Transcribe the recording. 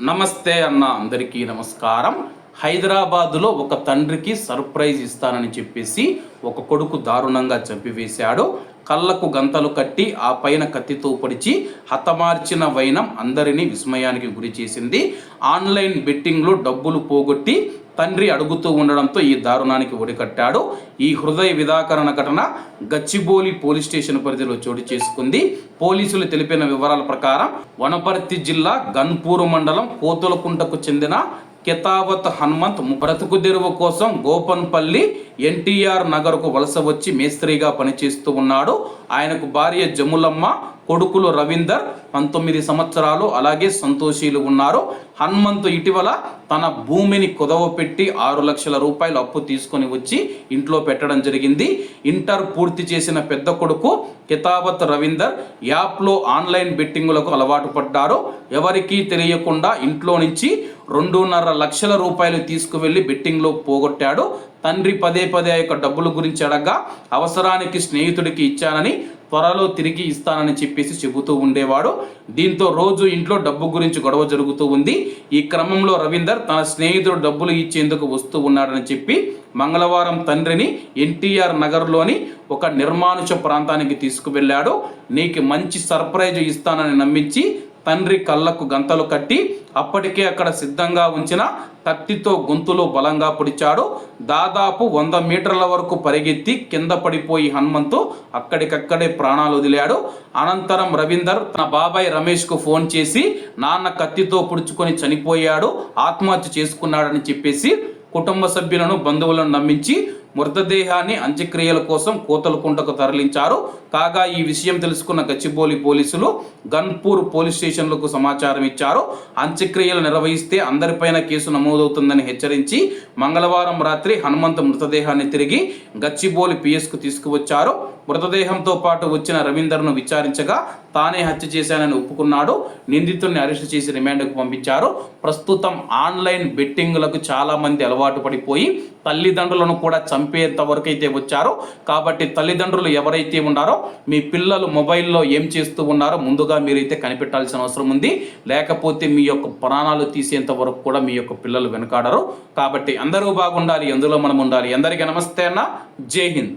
నమస్తే అన్న అందరికీ నమస్కారం. హైదరాబాదులో ఒక తండ్రికి సర్ప్రైజ్ ఇస్తానని చెప్పేసి ఒక కొడుకు దారుణంగా చంపివేశాడు. కళ్ళకు గంతలు కట్టి ఆ పైన కత్తితో పొడిచి హతమార్చిన వైనం అందరినీ విస్మయానికి గురి చేసింది. ఆన్లైన్ బెట్టింగ్లో డబ్బులు పోగొట్టి తండ్రి అడుగుతూ ఉండడంతో ఈ దారుణానికి ఒడికట్టాడు. ఈ హృదయ విదాకరణ ఘటన గచ్చిబోలి పోలీస్ స్టేషన్ పరిధిలో చోటు చేసుకుంది. పోలీసులు తెలిపిన వివరాల ప్రకారం వనపర్తి జిల్లా గన్పూరు మండలం కోతులకుంటకు చెందిన కెతావత్ హనుమంత్ బ్రతుకు తెరువు కోసం గోపన్పల్లి ఎన్టీఆర్ నగర్కు వలస వచ్చి మేస్త్రిగా పనిచేస్తూ ఉన్నాడు. ఆయనకు భార్య జములమ్మ కొడుకులు రవీందర్ పంతొమ్మిది సంవత్సరాలు అలాగే సంతోషీలు ఉన్నారు. హనుమంత్ ఇటీవల తన భూమిని కుదవపెట్టి ఆరు లక్షల రూపాయలు అప్పు తీసుకొని వచ్చి ఇంట్లో పెట్టడం జరిగింది. ఇంటర్ పూర్తి చేసిన పెద్ద కొడుకు కితాబత్ రవీందర్ యాప్లో ఆన్లైన్ బెట్టింగులకు అలవాటు పడ్డారు. ఎవరికీ తెలియకుండా ఇంట్లో నుంచి రెండున్నర లక్షల రూపాయలు తీసుకువెళ్ళి బెట్టింగ్లో పోగొట్టాడు. తండ్రి పదే పదే ఆ యొక్క డబ్బుల గురించి అడగ్గా అవసరానికి స్నేహితుడికి ఇచ్చానని త్వరలో తిరిగి ఇస్తానని చెప్పేసి చెబుతూ ఉండేవాడు. దీంతో రోజు ఇంట్లో డబ్బు గురించి గొడవ జరుగుతూ ఉంది. ఈ క్రమంలో రవీందర్ తన స్నేహితుడు డబ్బులు ఇచ్చేందుకు వస్తూ ఉన్నాడని చెప్పి మంగళవారం తండ్రిని ఎన్టీఆర్ నగర్లోని ఒక నిర్మానుష ప్రాంతానికి తీసుకువెళ్ళాడు. నీకు మంచి సర్ప్రైజ్ ఇస్తానని నమ్మించి తండ్రి కళ్ళకు గంతలు కట్టి అప్పటికే అక్కడ సిద్ధంగా ఉంచిన కత్తితో గొంతులో బలంగా పొడిచాడు. దాదాపు వంద మీటర్ల వరకు పరిగెత్తి కింద పడిపోయి హనుమంతు అక్కడికక్కడే ప్రాణాలు వదిలాడు. అనంతరం రవీందర్ తన బాబాయ్ రమేష్కు ఫోన్ చేసి నాన్న కత్తితో పుడుచుకొని చనిపోయాడు ఆత్మహత్య చేసుకున్నాడని చెప్పేసి కుటుంబ సభ్యులను బంధువులను నమ్మించి మృతదేహాన్ని అంత్యక్రియల కోసం కోతలకుంటకు తరలించారు. కాగా ఈ విషయం తెలుసుకున్న గచ్చిబౌలి పోలీసులు గన్పూర్ పోలీస్ స్టేషన్లకు సమాచారం ఇచ్చారు. అంత్యక్రియలు నిర్వహిస్తే అందరిపైన కేసు నమోదవుతుందని హెచ్చరించి మంగళవారం రాత్రి హనుమంత్ మృతదేహాన్ని తిరిగి గచ్చిబౌలి పిఎస్కు తీసుకువచ్చారు. మృతదేహంతో పాటు వచ్చిన రవీందర్ను విచారించగా తానే హత్య చేశానని ఒప్పుకున్నాడు. నిందితుడిని అరెస్ట్ చేసి రిమాండ్కు పంపించారు. ప్రస్తుతం ఆన్లైన్ బెట్టింగ్లకు చాలామంది అలవాటు పడిపోయి తల్లిదండ్రులను కూడా చంపేంత వరకు అయితే వచ్చారో కాబట్టి తల్లిదండ్రులు ఎవరైతే ఉన్నారో మీ పిల్లలు మొబైల్లో ఏం చేస్తూ ఉన్నారో ముందుగా మీరైతే కనిపెట్టాల్సిన అవసరం ఉంది. లేకపోతే మీ యొక్క ప్రాణాలు తీసేంత వరకు కూడా మీ యొక్క పిల్లలు వెనకాడరు. కాబట్టి అందరూ బాగుండాలి ఎందులో మనం ఉండాలి. అందరికీ నమస్తే అన్న. జై హింద్.